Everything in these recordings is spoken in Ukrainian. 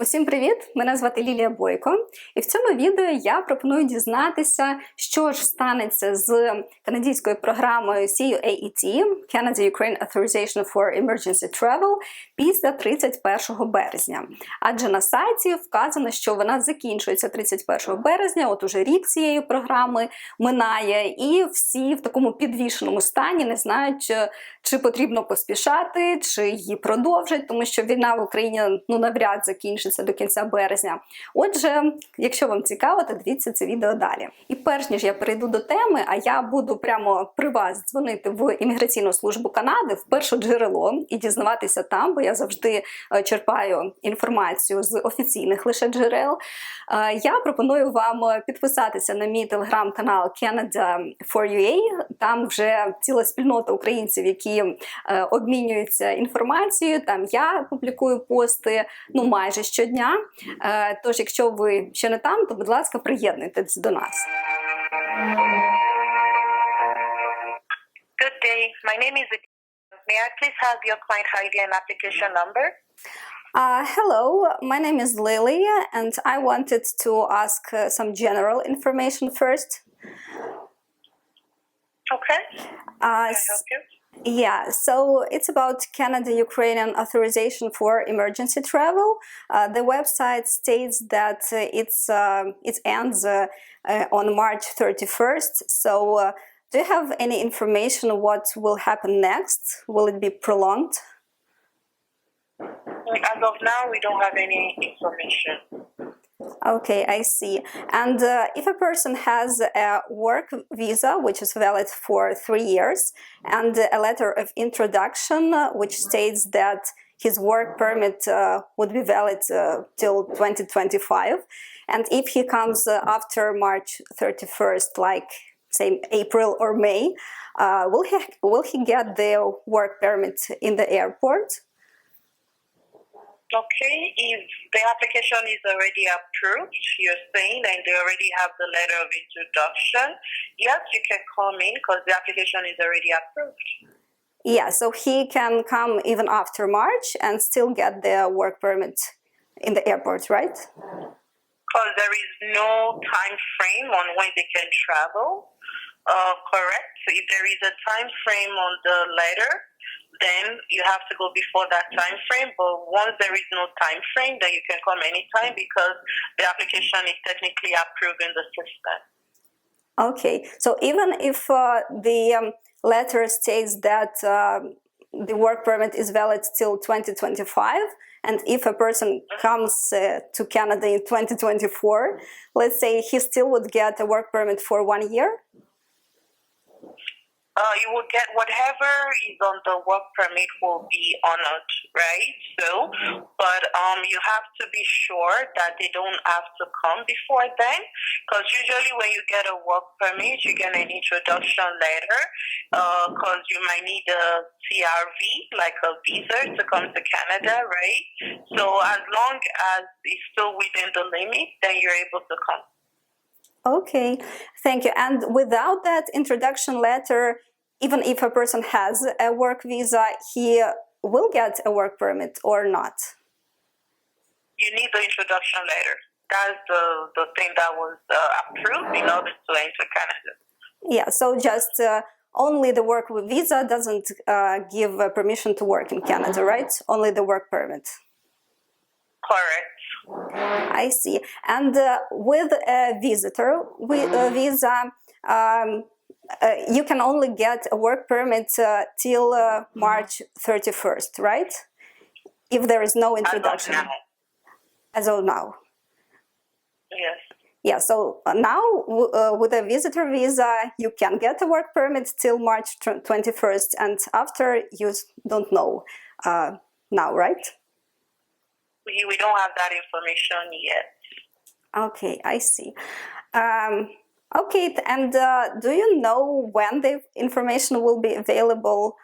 Усім привіт! Мене звати Лілія Бойко, і в цьому відео я пропоную дізнатися, що ж станеться з канадською програмою CUAET Canada Ukraine Authorization for Emergency Travel після 31 березня. Адже на сайті вказано, що вона закінчується 31 березня, от уже рік цієї програми минає, і всі в такому підвішеному стані не знають, чи- чи потрібно поспішати, чи її продовжать, тому що війна в Україні ну навряд закінчиться до кінця березня. Отже, якщо вам цікаво, то дивіться це відео далі. І перш ніж я перейду до теми, а я буду прямо при вас дзвонити в імміграційну службу Канади в перше джерело і дізнаватися там, бо я завжди е, черпаю інформацію з офіційних лише джерел. Е, Я пропоную вам підписатися на мій телеграм-канал Canada for UA. Там вже ціла спільнота українців, які е, обмінюються інформацією. Там я публікую пости ну майже щодня. Е, Тож, якщо ви ще не там, то будь ласка, приєднуйтесь до нас. Good day. My name is Aditi. May I please have your client ID and application number? Uh, hello, my name is Lily, and I wanted to ask uh, some general information first. Okay. Uh, Can I help you? Yeah, so it's about Canada Ukrainian authorization for emergency travel. Uh, the website states that uh, it's um it ends uh, uh, on March 31st. So, uh, do you have any information on what will happen next? Will it be prolonged? As of now, we don't have any information. Okay, I see. And uh, if a person has a work visa, which is valid for three years, and a letter of introduction, uh, which states that his work permit uh, would be valid uh, till 2025, and if he comes uh, after March 31st, like say April or May, uh, will he will he get the work permit in the airport? Okay. If the application is already approved, you're saying, and they already have the letter of introduction, yes, you can come in because the application is already approved. Yeah, so he can come even after March and still get the work permit in the airport, right? Because there is no time frame on when they can travel. Uh, correct. So if there is a time frame on the letter, then you have to go before that time frame. But once there is no time frame, then you can come anytime because the application is technically approved in the system. Okay, so even if uh, the um, letter states that um the work permit is valid till 2025, and if a person comes uh, to Canada in 2024, let's say he still would get a work permit for one year? Uh, you will get whatever is on the work permit will be honored, right? So, but um, you have to be sure that they don't have to come before then, because usually when you get a work permit, you get an introduction letter, because you might need a CRV, like a visa, to come to Canada, right? So as long as it's still within the limit, then you're able to come. Okay, thank you. And without that introduction letter, even if a person has a work visa, he will get a work permit or not? You need the introduction letter. That's the, the thing that was uh, approved in order to enter Canada. Yeah, so just uh, only the work visa doesn't uh, give uh, permission to work in Canada, right? Only the work permit. Correct. I see. And uh, with a visitor with a visa, um, uh, you can only get a work permit uh, till uh, March 31st, right? If there is no introduction as of now. Yes. Yeah, so uh, now uh, with a visitor visa, you can get a work permit till March 21st, and after you don't know uh, now, right? We, we don't have that information yet. Okay, I see. Um, okay, and uh, do you know when the information will be available?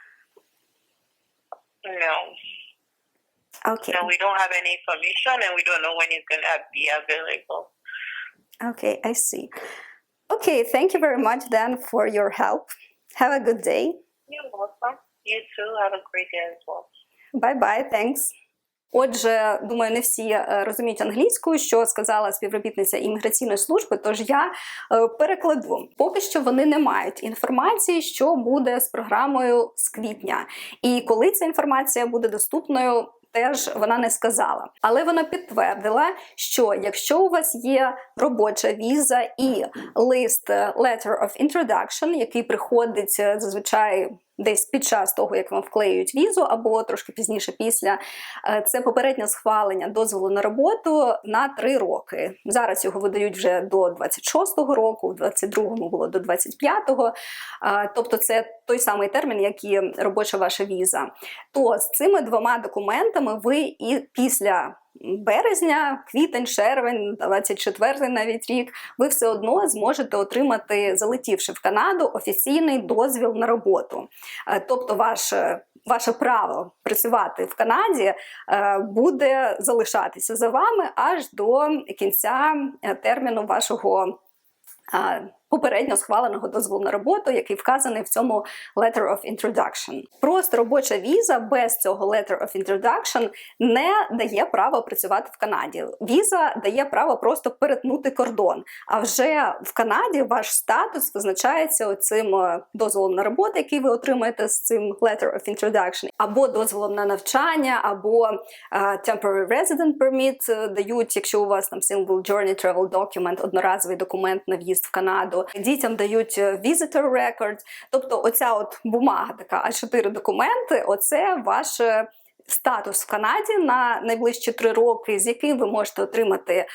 No. Okay, No, we don't have any information and we don't know when it's going to be available. okay, I see. Okay, thank you very much then for your help. Have a good day. You're welcome. You too. Have a great day as well. Bye bye, thanks. Отже, думаю, не всі е, розуміють англійську, що сказала співробітниця імміграційної служби. Тож я е, перекладу. Поки що вони не мають інформації, що буде з програмою з квітня, і коли ця інформація буде доступною. Теж вона не сказала, але вона підтвердила, що якщо у вас є робоча віза і лист е, Letter of Introduction, який приходить зазвичай десь під час того, як вам вклеюють візу, або трошки пізніше після, е, це попереднє схвалення дозволу на роботу на три роки. Зараз його видають вже до 26-го року, в 22-му було до 25-го. Е, Тобто, це той самий термін, як і робоча ваша віза. То з цими двома документами ви і після. Березня, квітень, червень, 24 навіть рік, ви все одно зможете отримати, залетівши в Канаду, офіційний дозвіл на роботу. Е, Тобто, ваше, ваше право працювати в Канаді е, буде залишатися за вами аж до кінця е, терміну вашого. Попередньо схваленого дозволу на роботу, який вказаний в цьому Letter of Introduction. Просто робоча віза без цього Letter of Introduction не дає права працювати в Канаді. Віза дає право просто перетнути кордон. А вже в Канаді ваш статус визначається оцим е, дозволом на роботу, який ви отримаєте з цим Letter of Introduction, або дозволом на навчання, або е, Temporary Resident Permit е, дають, якщо у вас там Single Journey Travel Document, одноразовий документ на в'їзд в Канаду. Дітям дають е, Visitor Record. Тобто, оця от бумага, така А4 документи, оце ваш. Статус в Канаді на найближчі три роки, з яким ви можете отримати е,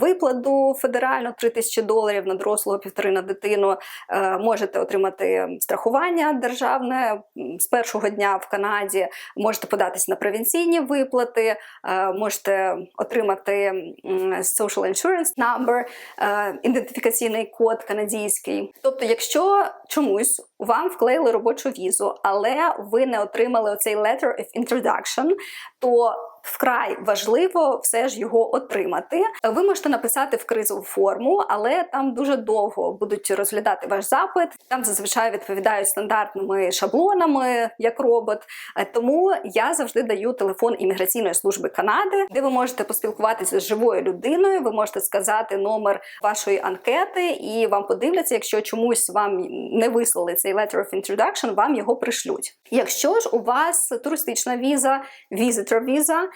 виплату федеральну 3 тисячі доларів на дорослого півтори на дитину. Е, можете отримати страхування державне з першого дня в Канаді. Можете податись на провінційні виплати, е, можете отримати Social Insurance Number, ідентифікаційний код канадський. Тобто, якщо чомусь вам вклеїли робочу візу, але ви не отримали оцей letter of introduction, то вкрай важливо все ж його отримати. Ви можете написати в кризову форму, але там дуже довго будуть розглядати ваш запит. Там зазвичай відповідають стандартними шаблонами, як робот. Е, Тому я завжди даю телефон імміграційної служби Канади, де ви можете поспілкуватися з живою людиною. Ви можете сказати номер вашої анкети, і вам подивляться, якщо чомусь вам не вислали цей letter of introduction, вам його пришлють. Якщо ж у вас туристична віза, visitor віза, е,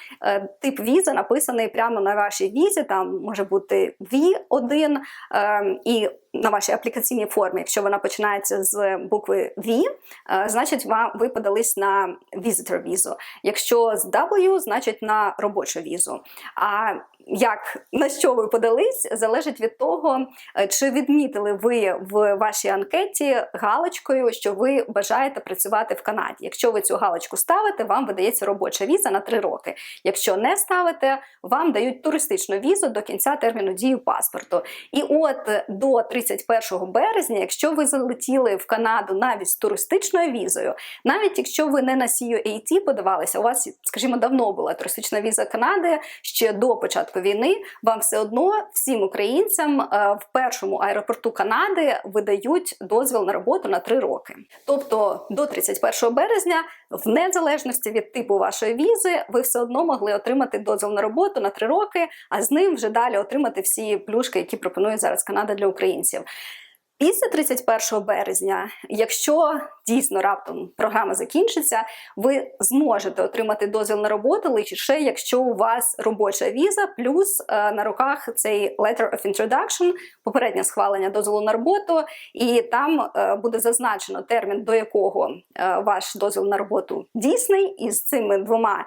тип візи написаний прямо на вашій візі, там може бути V1 е, і на вашій аплікаційній формі, якщо вона починається з букви V, е, значить вам ви подались на visitor візу. Якщо з W, значить на робочу візу. А як на що ви подались, залежить від того, е, чи відмітили ви в вашій анкеті галочкою, що ви бажаєте працювати в Канаді. Якщо ви цю галочку ставите, вам видається робоча віза на 3 роки. Якщо не ставите, вам дають туристичну візу до кінця терміну дії паспорту. І от до 31 березня, якщо ви залетіли в Канаду навіть з туристичною візою, навіть якщо ви не на CUAT подавалися, у вас, скажімо, давно була туристична віза Канади ще до початку війни, вам все одно всім українцям е, в першому аеропорту Канади видають дозвіл на роботу на 3 роки. Тобто до 31 березня, в незалежності від типу вашої візи, ви все одно могли отримати дозвіл на роботу на 3 роки, а з ним вже далі отримати всі плюшки, які пропонує зараз Канада для українців. Після 31 березня, якщо дійсно раптом програма закінчиться, ви зможете отримати дозвіл на роботу лише якщо у вас робоча віза, плюс е, на руках цей letter of introduction, попереднє схвалення дозволу на роботу, і там е, буде зазначено термін, до якого е, ваш дозвіл на роботу дійсний. І з цими двома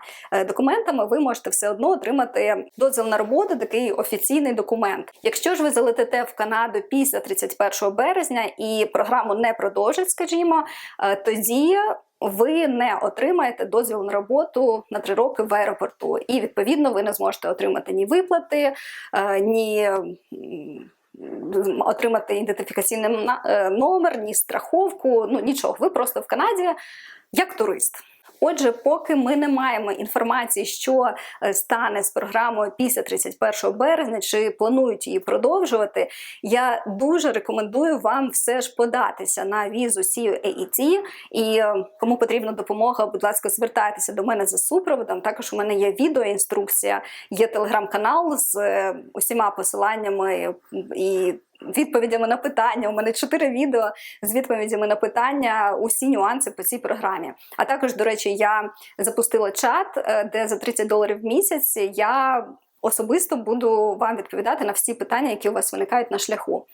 документами ви можете все одно отримати дозвіл на роботу, такий офіційний документ. Якщо ж ви залетите в Канаду після 31 березня і програму не продовжать, скажімо, е, тоді. Ви не отримаєте дозвіл на роботу на три роки в аеропорту, і відповідно ви не зможете отримати ні виплати, е, ні отримати ідентифікаційний е, номер, ні страховку, ну нічого. Ви просто в Канаді як турист. Отже, поки ми не маємо інформації, що е, стане з програмою після 31 березня, чи планують її продовжувати, я дуже рекомендую вам все ж податися на візу CUAET. І е, кому потрібна допомога, будь ласка, звертайтеся до мене за супроводом. Також у мене є відеоінструкція, є телеграм-канал з е, усіма посиланнями і. Відповідями на питання. У мене чотири відео з відповідями на питання, усі нюанси по цій програмі. А також, до речі, я запустила чат, е, де за 30 доларів в місяць я особисто буду вам відповідати на всі питання, які у вас виникають на шляху.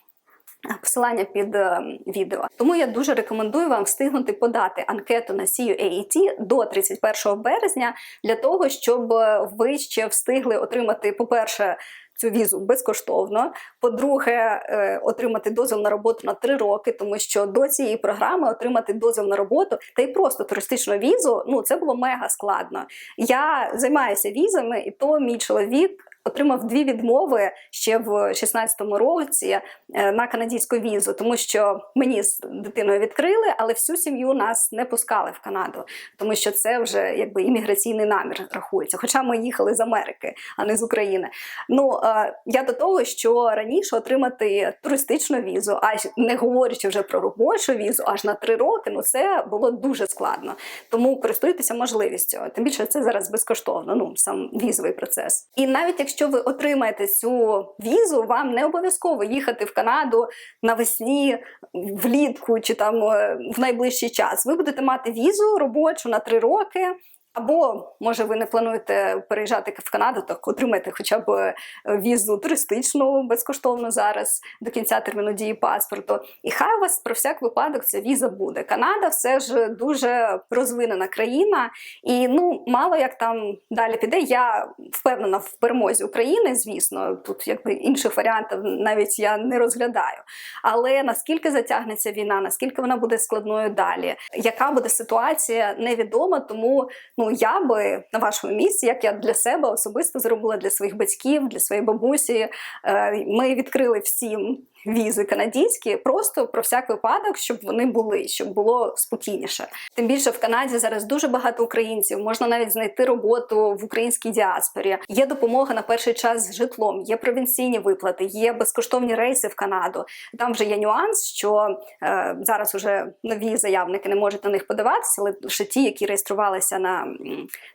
Посилання під е, відео. Тому я дуже рекомендую вам встигнути подати анкету на CUAET до 31 березня для того, щоб ви ще встигли отримати, по-перше, цю візу безкоштовно. По-друге, е, отримати дозвіл на роботу на 3 роки, тому що до цієї програми отримати дозвіл на роботу та й просто туристичну візу ну це було мега складно. Я займаюся візами, і то мій чоловік. Отримав дві відмови ще в 16-му році е, на канадську візу, тому що мені з дитиною відкрили, але всю сім'ю нас не пускали в Канаду, тому що це вже якби імміграційний намір рахується. Хоча ми їхали з Америки, а не з України. Ну е, я до того, що раніше отримати туристичну візу, аж не говорячи вже про робочу візу, аж на три роки, ну це було дуже складно. Тому користуйтеся можливістю. Тим більше це зараз безкоштовно. Ну сам візовий процес. І навіть якщо ви отримаєте цю візу, вам не обов'язково їхати в Канаду навесні, влітку чи там е, в найближчий час. Ви будете мати візу робочу на три роки. Або може ви не плануєте переїжджати в Канаду, так отримайте хоча б е, візу туристичну безкоштовно зараз до кінця терміну дії паспорту. І хай у вас про всяк випадок ця віза буде. Канада все ж дуже розвинена країна, і ну мало як там далі піде. Я впевнена в перемозі України. Звісно, тут якби інших варіантів навіть я не розглядаю. Але наскільки затягнеться війна, наскільки вона буде складною далі, яка буде ситуація, невідома, тому. Ну, я би на вашому місці, як я для себе особисто зробила для своїх батьків, для своєї бабусі. е, Ми відкрили всім візи канадські, просто про всяк випадок, щоб вони були, щоб було спокійніше. Тим більше в Канаді зараз дуже багато українців. Можна навіть знайти роботу в українській діаспорі. Є допомога на перший час з житлом, є провінційні виплати, є безкоштовні рейси в Канаду. Там вже є нюанс, що е, зараз уже нові заявники не можуть на них подаватися, але лише ті, які реєструвалися на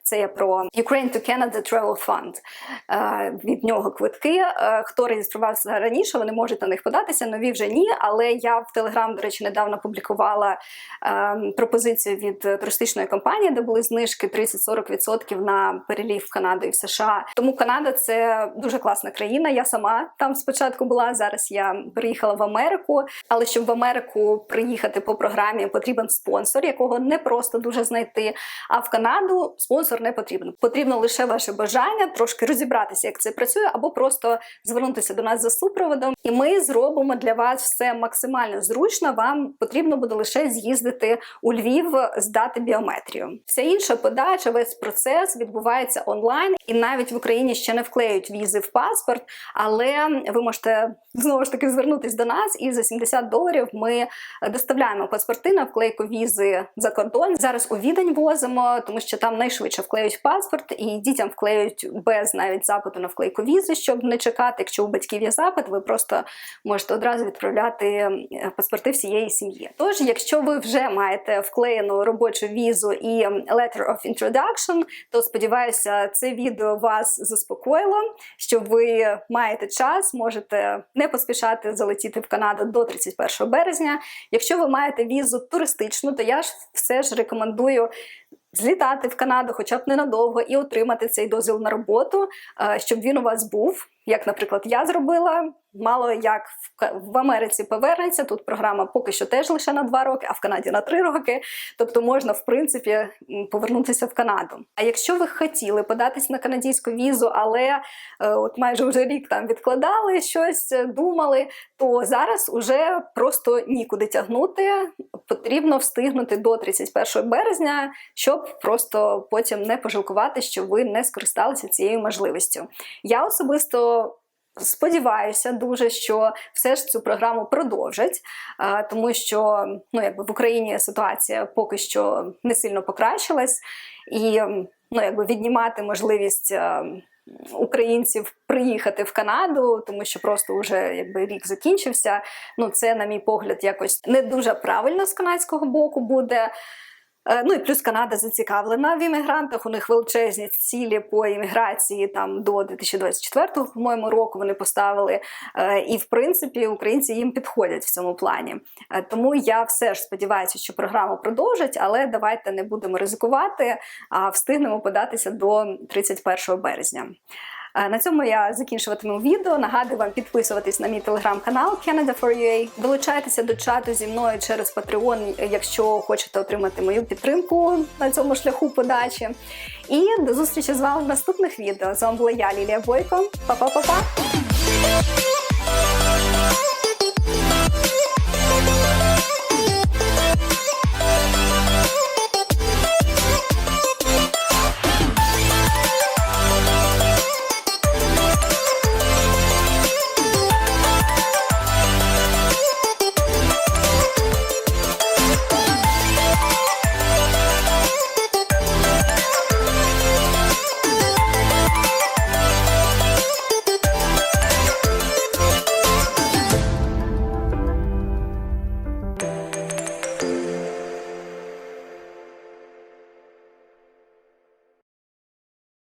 це я про Ukraine to Canada Travel Fund. Е, від нього квитки. Е, хто реєструвався раніше, вони можуть на них податися, нові вже ні. Але я в Телеграм, до речі, недавно публікувала е, пропозицію від туристичної компанії, де були знижки 30-40% на перелів в Канаду і в США. Тому Канада це дуже класна країна. Я сама там спочатку була. Зараз я приїхала в Америку. Але щоб в Америку приїхати по програмі, потрібен спонсор, якого не просто дуже знайти. А в Канаду спонсор не потрібен. Потрібно лише ваше бажання трошки розібратися, як це працює, або просто звернутися до нас за супроводом, і ми зробимо для вас все максимально зручно. Вам потрібно буде лише з'їздити у Львів, здати біометрію. Вся інша подача, весь процес відбувається онлайн, і навіть в Україні ще не вклеють візи в паспорт, але ви можете знову ж таки звернутися до нас, і за 70 доларів ми доставляємо паспорти на вклейку візи за кордон. Зараз у відень возимо, тому що там найшвидше вклеють паспорт, і дітям вклеють без навіть запиту на вклейку візи, щоб не чекати. Якщо у батьків є запит, ви просто можете одразу відправляти паспорти всієї сім'ї. Тож, якщо ви вже маєте вклеєну робочу візу і letter of introduction, то сподіваюся, це відео вас заспокоїло, що ви маєте час, можете не поспішати залетіти в Канаду до 31 березня. Якщо ви маєте візу туристичну, то я ж все ж рекомендую. Злітати в Канаду, хоча б ненадовго, і отримати цей дозвіл на роботу, е, щоб він у вас був. Як, наприклад, я зробила. Мало як в Америці повернеться. Тут програма поки що теж лише на 2 роки, а в Канаді на 3 роки. Тобто можна, в принципі, повернутися в Канаду. А якщо ви хотіли податись на канадську візу, але е, от майже вже рік там відкладали щось, е, думали, то зараз уже просто нікуди тягнути. Потрібно встигнути до 31 березня, щоб просто потім не пожалкувати, що ви не скористалися цією можливістю. Я особисто Сподіваюся дуже, що все ж цю програму продовжать, е, тому що ну, якби в Україні ситуація поки що не сильно покращилась, і ну, якби віднімати можливість. е, Українців приїхати в Канаду, тому що просто вже якби рік закінчився. Ну це, на мій погляд, якось не дуже правильно з канадського боку буде. Е, Ну і плюс Канада зацікавлена в іммігрантах. У них величезні цілі по імміграції там до 2024 по-моєму, року вони поставили. Е, І в принципі українці їм підходять в цьому плані. Е, Тому я все ж сподіваюся, що програму продовжать, але давайте не будемо ризикувати, а встигнемо податися до 31 березня. На цьому я закінчуватиму відео. Нагадую вам підписуватись на мій телеграм-канал Canada4UA. Долучайтеся до чату зі мною через Patreon, якщо хочете отримати мою підтримку на цьому шляху подачі. І до зустрічі з вами в наступних відео. З вами була я, Лілія Бойко. Па-па-па-па!